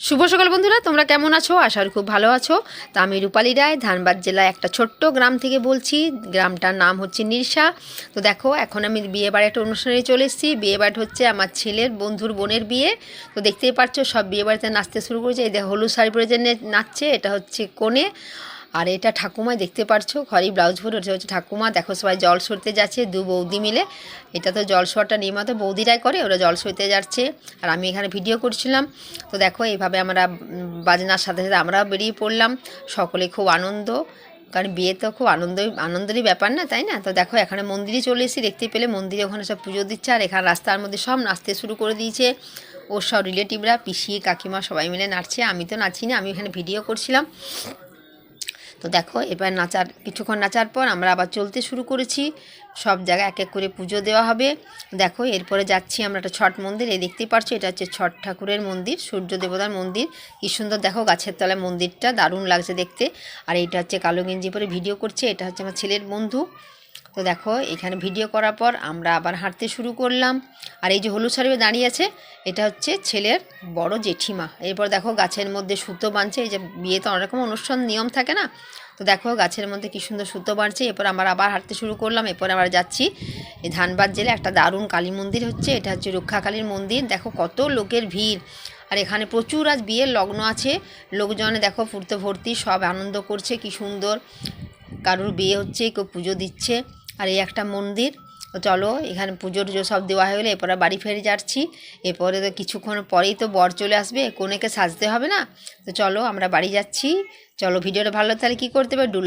শুভ সকাল বন্ধুরা, তোমরা কেমন আছো? আশার খুব ভালো আছো। তা আমি রূপালী রায়, ধানবাদ জেলায় একটা ছোট্ট গ্রাম থেকে বলছি। গ্রামটার নাম হচ্ছে নির্সা। তো দেখো, এখন আমি বিয়ে বাড়ি একটা অনুষ্ঠানে চলে এসেছি। বিয়ে বাড়ি হচ্ছে আমার ছেলের বন্ধুর বোনের বিয়ে। তো দেখতেই পাচ্ছ সব বিয়ে বাড়িতে নাচতে শুরু করেছে। এই হলুদ শাড়ি পরে যে নাচছে, এটা হচ্ছে কোণে। আর এটা ঠাকুমায় দেখতে পারছ? ঘরেই ব্লাউজ পরে ওটা হচ্ছে ঠাকুমা, দেখো সবাই জল সরতে যাচ্ছে, দু বৌদি মিলে। এটা তো জল সরটা নিয়মিত বৌদিরাই করে, ওরা জল সরতে যাচ্ছে। আর আমি এখানে ভিডিও করছিলাম। তো দেখো, এইভাবে আমরা বাজনার সাথে সাথে আমরাও বেরিয়ে পড়লাম। সকলে খুব আনন্দ। কারণ বিয়ে তো খুব আনন্দ আনন্দেরই ব্যাপার না, তাই না? তো দেখো, এখানে মন্দিরে চলে এসেছি, দেখতে পেলে মন্দিরে ওখানে সব পুজো দিচ্ছে। আর এখানে রাস্তার মধ্যে সব নাচতে শুরু করে দিয়েছে। ওর সব রিলেটিভরা পিসি, কাকিমা সবাই মিলে নাচছে। আমি তো নাচি না, আমি এখানে ভিডিও করছিলাম। তো দেখো, এবার নাচার, কিছুক্ষণ নাচার পর আমরা আবার চলতে শুরু করেছি। সব জায়গায় এক এক করে পুজো দেওয়া হবে। দেখো, এরপরে যাচ্ছি আমরা একটা ছট মন্দির। এই দেখতেই পারছ, এটা হচ্ছে ছট ঠাকুরের মন্দির, সূর্য দেবতার মন্দির। কি সুন্দর, দেখো গাছের তলায় মন্দিরটা, দারুণ লাগছে দেখতে। আর এটা হচ্ছে কালো গেঞ্জি পরে ভিডিও করছে, এটা হচ্ছে আমার ছেলের বন্ধু। তো দেখো, এখানে ভিডিও করার পর আমরা আবার হাঁটতে শুরু করলাম। আর এই যে হলুদ শাড়ি দাঁড়িয়ে আছে, এটা হচ্ছে ছেলের বড় জেঠিমা। এরপর দেখো, গাছের মধ্যে সুতো বাঁধছে, এই যে বিয়েতে অনেক রকম অনুষ্ঠান, নিয়ম থাকে না? তো দেখো গাছের মধ্যে কি সুন্দর সুতো বাড়ছে এরপর আমরা আবার হাঁটতে শুরু করলাম, এরপর আমরা যাচ্ছি এই ধানবাদ জেলে, একটা দারুণ কালী মন্দির হচ্ছে, এটা হচ্ছে রক্ষাকালীর মন্দির, দেখো কত লোকের ভিড়। আর এখানে প্রচুর আজ বিয়ের লগ্ন আছে, লোকজনে দেখো ফুর্তে ভর্তি সব আনন্দ করছে, কি সুন্দর। কারোর বিয়ে হচ্ছে, কেউ পুজো দিচ্ছে, আর এই একটা মন্দির তো চলো, এখানে পুজো টুজো সব দেওয়া হয়ে গেলে এরপরে বাড়ি ফেরে যাচ্ছি। এরপরে তো কিছুক্ষণ পরেই তো বর চলে আসবে, কোনেকে সাজতে হবে না? তো চলো আমরা বাড়ি যাচ্ছি। চলো, ভিডিওটা ভালো তাহলে কী করতে হবে? ডু